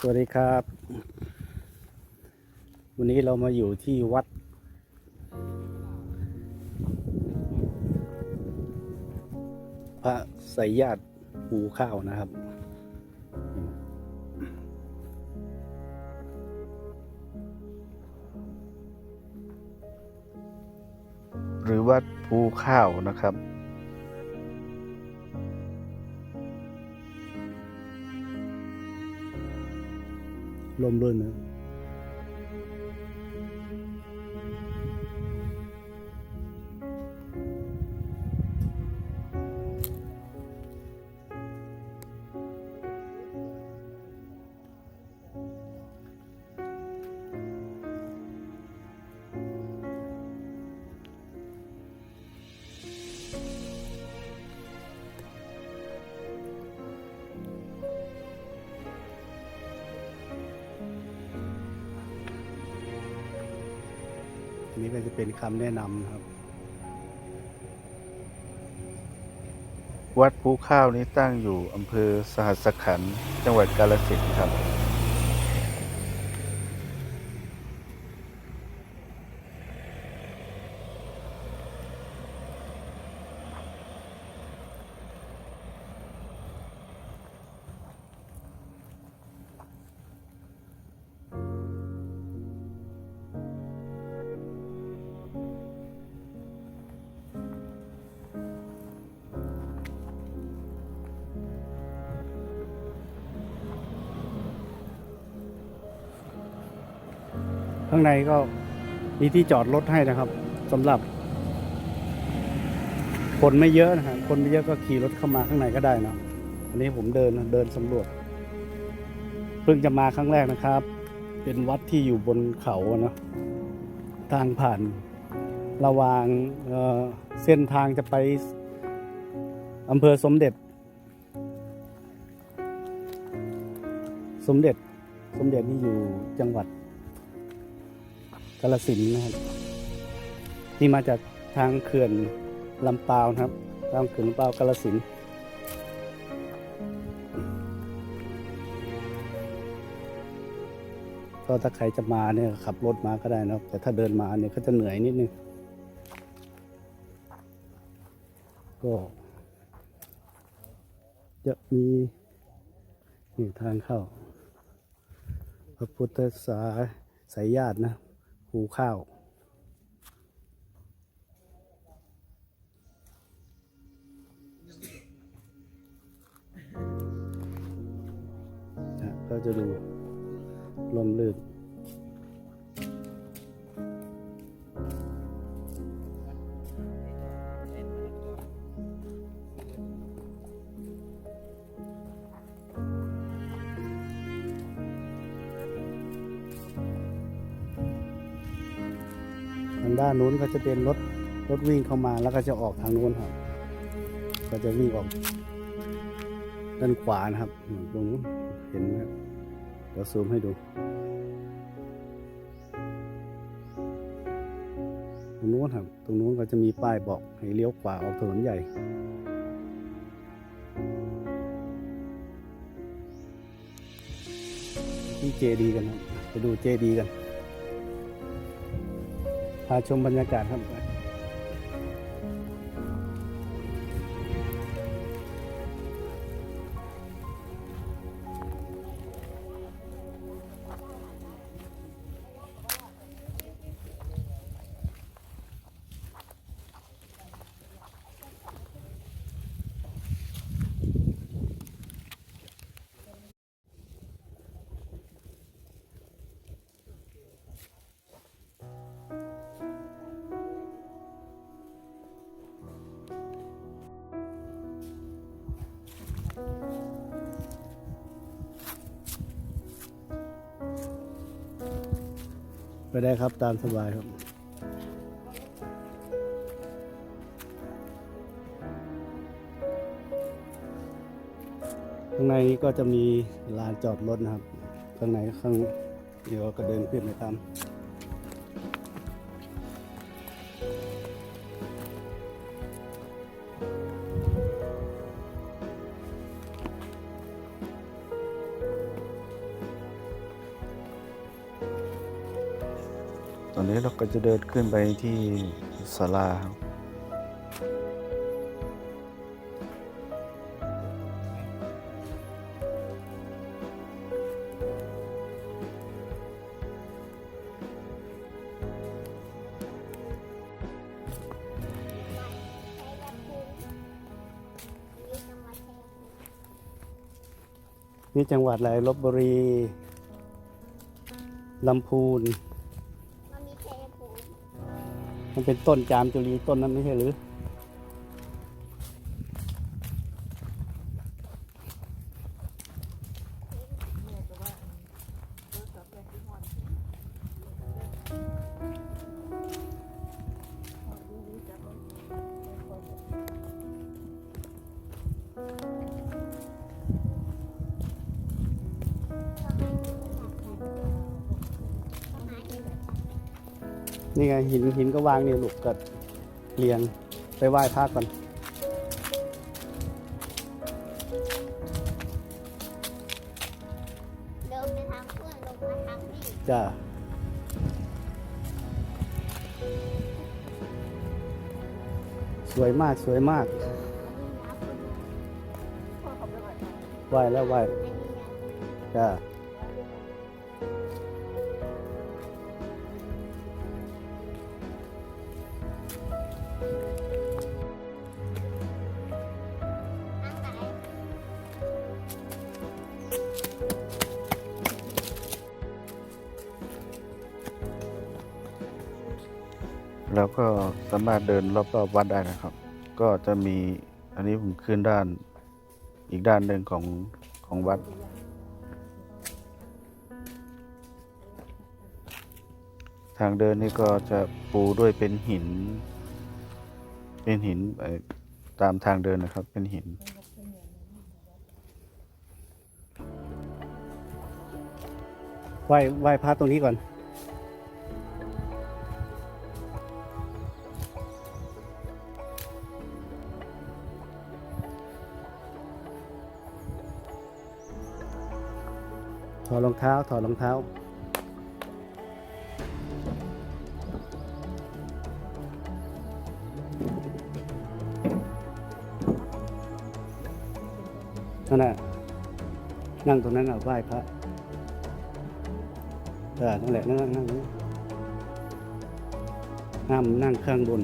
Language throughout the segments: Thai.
สวัสดีครับ วันนี้เรามาอยู่ที่วัด พระไสยญาติภูข้าวนะครับ หรือวัดภูข้าวนะครับ ร่มรื่นนะ นี้ก็จะเป็นคำแนะนำครับ วัดภูข้าวนี้ตั้งอยู่อำเภอสหัสขันธ์จังหวัดกาฬสินธุ์ครับางในก็มีที่จอดรถให้นะครับสำหรับคนไม่เยอะนะครับคนไม่เยอะก็ขี่รถเข้ามาข้างในก็ได้นะอันนี้ผมเดินเดินสำรวจ เพิ่งจะมาครั้งแรกนะครับ เป็นวัดที่อยู่บนเขาเนอะทางผ่านระหว่างเเส้นทางจะไปอำเภอสมเด็จ สมเด็จสมเด็จนี่อยู่จังหวัด กาลสินนะครับนี่มาจากทางเขื่อนลำปาวนะครับทางเขื่อนลำปาวกาลสินก็ถ้าใครจะมาเนี่ยขับรถมาก็ได้นะครับ แต่ถ้าเดินมาเนี่ยก็จะเหนื่อยนิดนึงก็จะมีนี่ทางเข้า พระพุทธสาสายญาตินะ หูข้าว ก็จะดูลมลื่น นนู้นก็จะเป็นรถรถวิ่งเข้ามาแล้วก็จะออกทางนู้นครับ ก็จะวิ่งออกด้านขวานะครับตรงนู้นเห็นไหมเดี๋ยวซูมให้ดูตรงนู้นครับตรงนู้นก็จะมีป้ายบอกให้เลี้ยวขวาออกถนนใหญ่ที่เจดีกันครับไปดูเจดีกัน พาชมบรรยากาศครับ ไปได้ครับตามสบายครับ ข้างในนี้ก็จะมีลานจอดรถนะครับ ข้างในข้างเดี๋ยวก็เดินขึ้นไปตาม อนนี้เราก็จะเดินขึ้นไปที่ศาลาครับนี่จังหวัดอะไรลบบุรีลำพูน มันเป็นต้นจามจุลีต้นนั้นไม่ใช่หรือ นี่ไงหินหินก็วางเนี่ยลูกก็เรียงไปไหว้พระก่อนเดินไปทางเพื่อนลงมาทางนี่จ้าสวยมากสวยมากพ่อเขาไปก่อนไหว้แล้วไหว้ไอ้นี่ไงจ้า แล้วก็สามารถเดินรอบๆวัดได้นะครับ ก็จะมีอันนี้ผมขึ้นด้านอีกด้านหนึ่งของของวัด ทางเดินนี่ก็จะปูด้วยเป็นหิน เป็นหินตามทางเดินนะครับ เป็นหินไหว้ไหว้พระตรงนี้ก่อน อดรองเท้า ถอดรองเท้า นั่นน่ะนั่งตรงนั้นอะไหว้พระเออนั่นแหละนั่งนั่งนั่งนั่งห้ามนั่งข้างบน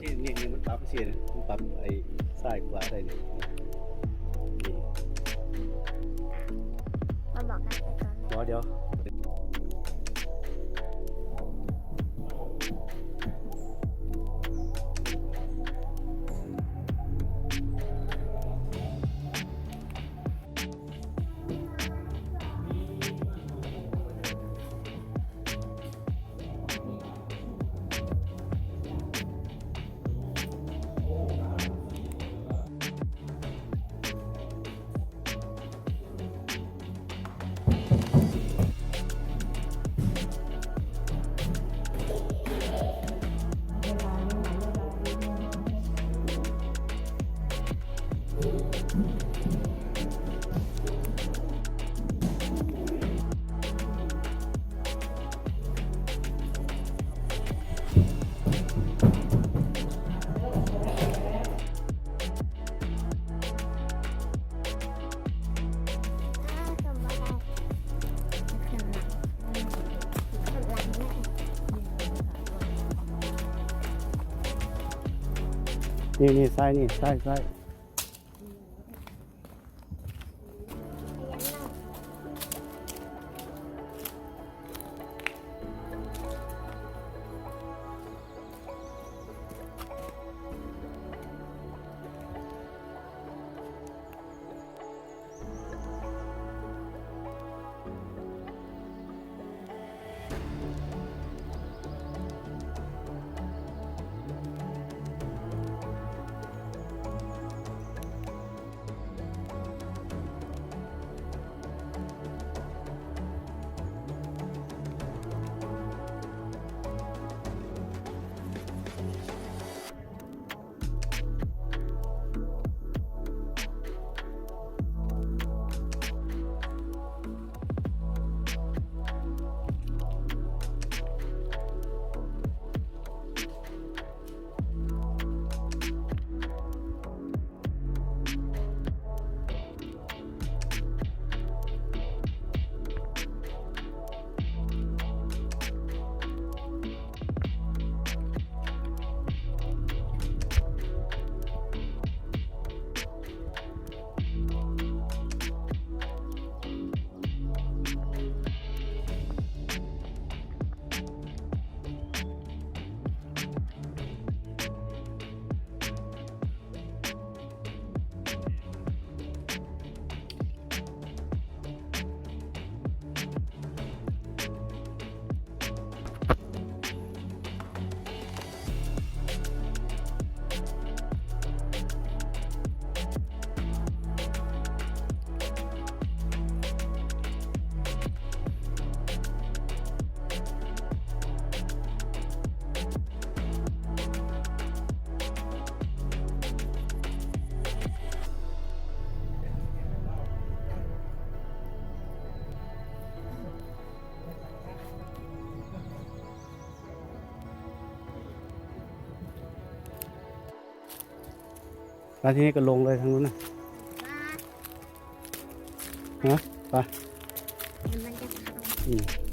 ที่นี่นี่มันปรับเสียนะมันปรับไอ้ซ้ายขวาได้เลยนี่มาบอกกันไปก่อน เดี๋ยวเดี๋ยว นี่นี่ซ้ายนี่ซ้ายซ้าย แล้วทีนี้ก็ลงเลยทางนู้นนะมาฮะไปเดี๋ยวมันจะพัง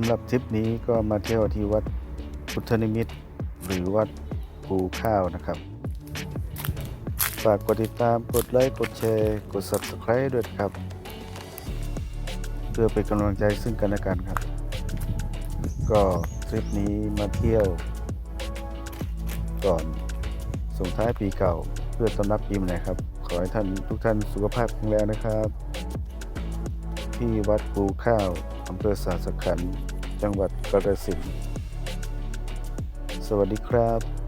ำหรับทริปนี้ก็มาเที่ยวที่วัดพุทธนิมิตร หรือวัดภูข้าวนะครับ ฝากกดติดตามกดไลค์กดแชร์กด Subscribe ด้วยครับ เพื่อเป็นกำลังใจซึ่งกันและกันครับ ก็ทริปนี้มาเที่ยว ก่อนส่งท้ายปีเก่าเพื่อต้อนรับปีใหม่ครับ ขอให้ท่านทุกท่านสุขภาพแข็งแรงนะครับ ที่วัดภูข้าวอำเภอสาสขันธ์ จังหวัดกาฬสินธุ์สวัสดีครับ